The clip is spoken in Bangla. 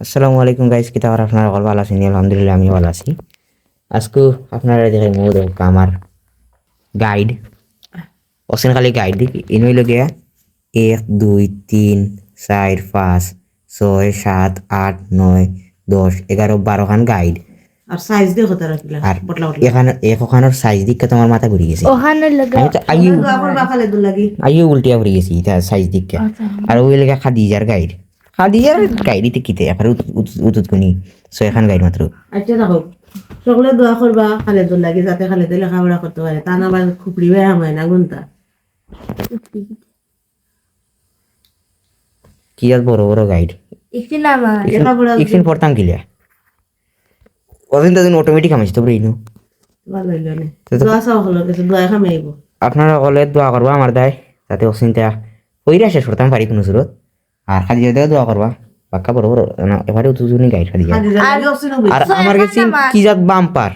আসসালামু আলাইকুম গাইস কিতা আর আপনারা? সকল ভালো আছেন? আলহামদুলিল্লাহ আমি ভালো আছি। আজকে আপনারা দেখে মোর আমার গাইড অসেন খালি গাইড দিক ইনই লগে এক দুই তিন চার পাঁচ ছয় সাত আট নয় দশ এগারো বারো খান গাইড আর সাইজ দেখো তারা কিলা আর বটলা বটলা এখানে সাইজ দিকে তোমার মাথা ঘুরে গেছে। ওখানে লগা আমি তো আইও দোয়া করবা খালে দু লাগি। উল্টিয়া ঘুরে গেছি সাইজ দিকে আর ওই লেগে খাদিজার গাইড খাদিজার গাইডিতে কিতে এবার উতুত কোনি ছয় খান গাইড মাত্র। আচ্ছা দেখো সকলে দোয়া করবা খালে দু লাগি যাতে খালে দে লেখাপড়া করতে পারে। তা না আবার খুপড়ি বেয়া হয় না গুনতা? কি আর বড় বড় গাইড লেখাপড়া একদিন পড়তাম কিলিয়া ওদিন তোদিন অটোমেটিক আমি তো ব্রেইনু ভালো হইল না? দোয়া চাও হলো কিছু দোয়া আপনারা করবা আমার দায় যাতে অচিন্তা কইরা শেষ করতাম পারি কোনো সুরত আর খাদি যাতে দোয়া করবা। বাক্কা বড় বড় না এবারে গাইড খাদি জানি অপশন আর আমার কাছে কি জাত বাম্পার?